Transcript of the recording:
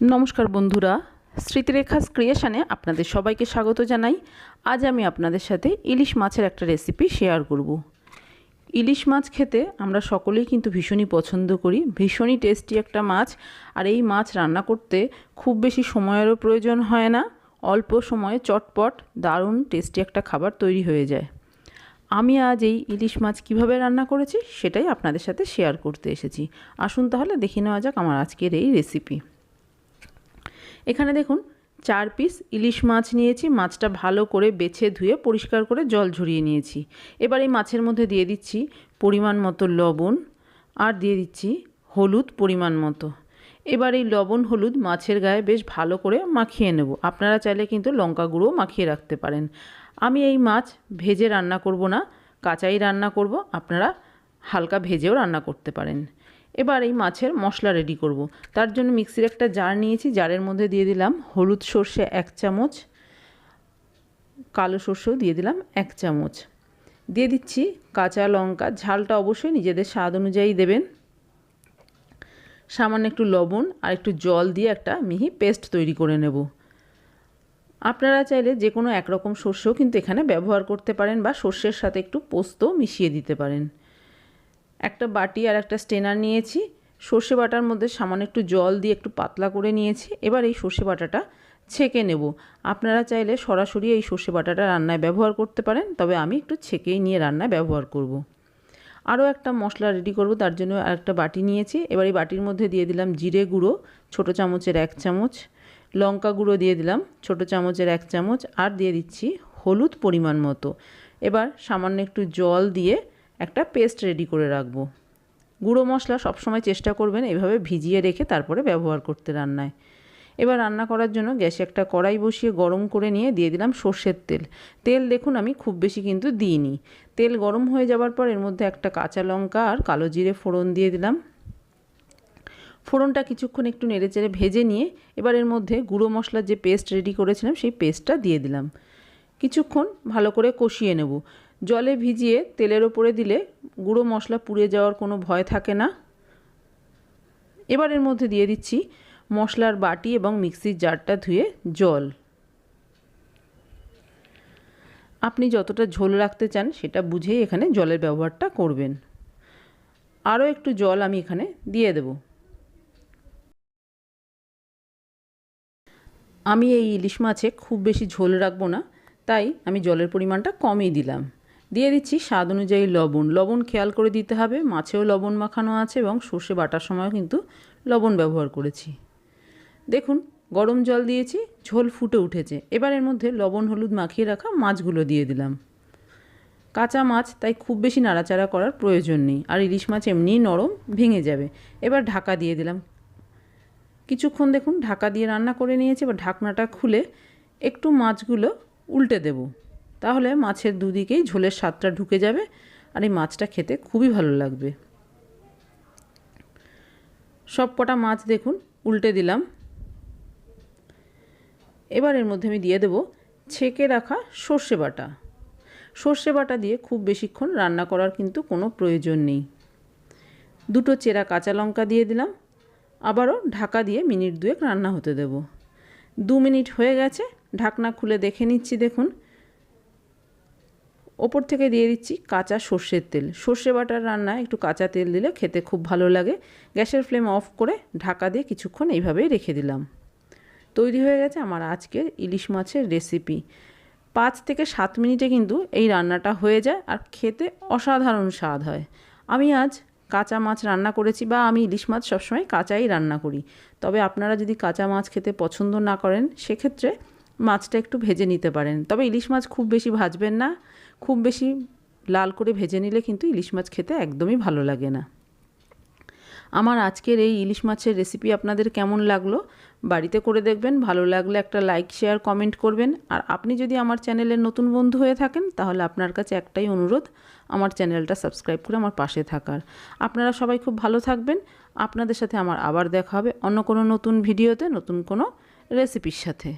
নমস্কার বন্ধুরা, স্মৃতিরেখাস ক্রিয়েশনে আপনাদের সবাইকে স্বাগত জানাই। আজ আমি আপনাদের সাথে ইলিশ মাছের একটা রেসিপি শেয়ার করব। ইলিশ মাছ খেতে আমরা সকলেই কিন্তু ভীষণই পছন্দ করি, ভীষণই টেস্টি একটা মাছ। আর এই মাছ রান্না করতে খুব বেশি সময়েরও প্রয়োজন হয় না, অল্প সময়ে চটপট, দারুণ, টেস্টি একটা খাবার তৈরি হয়ে যায়। আমি আজ এই ইলিশ মাছ কীভাবে রান্না করেছি সেটাই আপনাদের সাথে শেয়ার করতে এসেছি। আসুন তাহলে দেখে নেওয়া যাক আমার আজকের এই রেসিপি। এখানে দেখুন, চার পিস ইলিশ মাছ নিয়েছি, মাছটা ভালো করে বেছে ধুয়ে পরিষ্কার করে জল ঝরিয়ে নিয়েছি। এবার এই মাছের মধ্যে দিয়ে দিচ্ছি পরিমাণ মতো লবণ আর দিয়ে দিচ্ছি হলুদ পরিমাণ মতো। এবার এই লবণ হলুদ মাছের গায়ে বেশ ভালো করে মাখিয়ে নেব। আপনারা চাইলে কিন্তু লঙ্কা গুঁড়ো মাখিয়ে রাখতে পারেন। আমি এই মাছ ভেজে রান্না করব না, কাঁচাই রান্না করব, আপনারা হালকা ভেজেও রান্না করতে পারেন। এবার এই মাছের মশলা রেডি করব। তার জন্য মিক্সির একটা জার নিয়েছি, জারের মধ্যে দিয়ে দিলাম হলুদ সর্ষে এক চামচ, কালো সর্ষেও দিয়ে দিলাম এক চামচ। দিয়ে দিচ্ছি কাঁচা লঙ্কা, ঝালটা অবশ্যই নিজেদের স্বাদ অনুযায়ী দেবেন। সামান্য একটু লবণ আর একটু জল দিয়ে একটা মিহি পেস্ট তৈরি করে নেব। আপনারা চাইলে যে কোনো একরকম সর্ষেও কিন্তু এখানে ব্যবহার করতে পারেন বা সর্ষের সাথে একটু পোস্ত মিশিয়ে দিতে পারেন। একটা বাটি আর একটা স্টেনার নিয়েছি। সর্ষে বাটার মধ্যে সামান্য একটু জল দিয়ে একটু পাতলা করে নিয়েছি। এবার এই সর্ষে বাটাটা ছেঁকে নেব। আপনারা চাইলে সরাসরি এই সর্ষে বাটাটা রান্নায় ব্যবহার করতে পারেন, তবে আমি একটু ছেঁকেই নিয়ে রান্নায় ব্যবহার করব। আরও একটা মশলা রেডি করব, তার জন্য আর একটা বাটি নিয়েছি। এবার এই বাটির মধ্যে দিয়ে দিলাম জিরে গুঁড়ো, ছোটো চামচের এক চামচ। লঙ্কা গুঁড়ো দিয়ে দিলাম, ছোটো চামচের এক চামচ। আর দিয়ে দিচ্ছি হলুদ পরিমাণ মতো। এবার সামান্য একটু জল দিয়ে একটা পেস্ট রেডি করে রাখব। গুঁড়ো মশলা সবসময় চেষ্টা করবেন এভাবে ভিজিয়ে রেখে তারপরে ব্যবহার করতে রান্নায়। এবার রান্না করার জন্য গ্যাসে একটা কড়াই বসিয়ে গরম করে নিয়ে দিয়ে দিলাম সর্ষের তেল। তেল দেখুন আমি খুব বেশি কিন্তু দিইনি। তেল গরম হয়ে যাওয়ার পর এর মধ্যে একটা কাঁচা লঙ্কা আর কালো জিরে ফোড়ন দিয়ে দিলাম। ফোড়নটা কিছুক্ষণ একটু নেড়েচেড়ে ভেজে নিয়ে এবার এর মধ্যে গুঁড়ো মশলার যে পেস্ট রেডি করেছিলাম সেই পেস্টটা দিয়ে দিলাম। কিছুক্ষণ ভালো করে কষিয়ে নেব। জলে ভিজিয়ে তেলের ওপরে দিলে গুঁড়ো মশলা পুড়ে যাওয়ার কোনো ভয় থাকে না। এবার এর মধ্যে দিয়ে দিচ্ছি মশলার বাটি এবং মিক্সির জারটা ধুয়ে জল। আপনি যতটা ঝোল রাখতে চান সেটা বুঝেই এখানে জলের ব্যবহারটা করবেন। আরও একটু জল আমি এখানে দিয়ে দেব। আমি এই ইলিশ মাছে খুব বেশি ঝোল রাখব না, তাই আমি জলের পরিমাণটা কমই দিলাম। দিয়ে দিচ্ছি স্বাদ অনুযায়ী লবণ। লবণ খেয়াল করে দিতে হবে, মাছেও লবণ মাখানো আছে এবং সর্ষে বাটার সময়ও কিন্তু লবণ ব্যবহার করেছি। দেখুন, গরম জল দিয়েছি, ঝোল ফুটে উঠেছে। এবার এর মধ্যে লবণ হলুদ মাখিয়ে রাখা মাছগুলো দিয়ে দিলাম। কাঁচা মাছ, তাই খুব বেশি নাড়াচাড়া করার প্রয়োজন নেই। আর ইলিশ মাছ এমনিই নরম, ভেঙে যাবে। এবার ঢাকা দিয়ে দিলাম। কিছুক্ষণ দেখুন, ঢাকা দিয়ে রান্না করে নিয়েছি। এবার ঢাকনাটা খুলে একটু মাছগুলো উল্টে দেবো। তাহলে মাছের দুদিকেই ঝোলের স্বাদটা ঢুকে যাবে আর এই মাছটা খেতে খুবই ভালো লাগবে। সব কটা মাছ দেখুন, উল্টে দিলাম। এবার এর মধ্যে আমি দিয়ে দেব ছেঁকে রাখা সর্ষে বাটা। সর্ষে বাটা দিয়ে খুব বেশিক্ষণ রান্না করার কিন্তু কোনো প্রয়োজন নেই। দুটো চেরা কাঁচা লঙ্কা দিয়ে দিলাম। আবারও ঢাকা দিয়ে মিনিট দুয়েক রান্না হতে দেব। দু মিনিট হয়ে গেছে, ঢাকনা খুলে দেখে নিচ্ছি, দেখুন। ওপর থেকে দিয়ে দিচ্ছি কাঁচা সর্ষের তেল। সর্ষে বাটার রান্নায় একটু কাঁচা তেল দিলে খেতে খুব ভালো লাগে। গ্যাসের ফ্লেম অফ করে ঢাকা দিয়ে কিছুক্ষণ এইভাবেই রেখে দিলাম। তৈরি হয়ে গেছে আমার আজকের ইলিশ মাছের রেসিপি। পাঁচ থেকে সাত মিনিটে কিন্তু এই রান্নাটা হয়ে যায় আর খেতে অসাধারণ স্বাদ হয়। আমি আজ কাঁচা মাছ রান্না করেছি বা আমি ইলিশ মাছ সবসময় কাঁচাই রান্না করি। তবে আপনারা যদি কাঁচা মাছ খেতে পছন্দ না করেন, সেক্ষেত্রে মাছটা একটু ভেজে নিতে পারেন। তবে ইলিশ মাছ খুব বেশি ভাজবেন না। খুব বেশি লাল করে ভেজে নিলে কিন্তু ইলিশ মাছ খেতে একদমই ভালো লাগে না। আমার আজকের এই ইলিশ মাছের রেসিপি আপনাদের কেমন লাগল বাড়িতে করে দেখবেন, ভালো লাগলে একটা লাইক শেয়ার কমেন্ট করবেন। আর আপনি যদি আমার চ্যানেলের নতুন বন্ধু হয়ে থাকেন, তাহলে আপনার কাছে একটাই অনুরোধ, আমার চ্যানেলটা সাবস্ক্রাইব করে আমার পাশে থাকার। আপনারা সবাই খুব ভালো থাকবেন। আপনাদের সাথে আমার আবার দেখা হবে অন্য কোনো নতুন ভিডিওতে নতুন কোনো রেসিপির সাথে।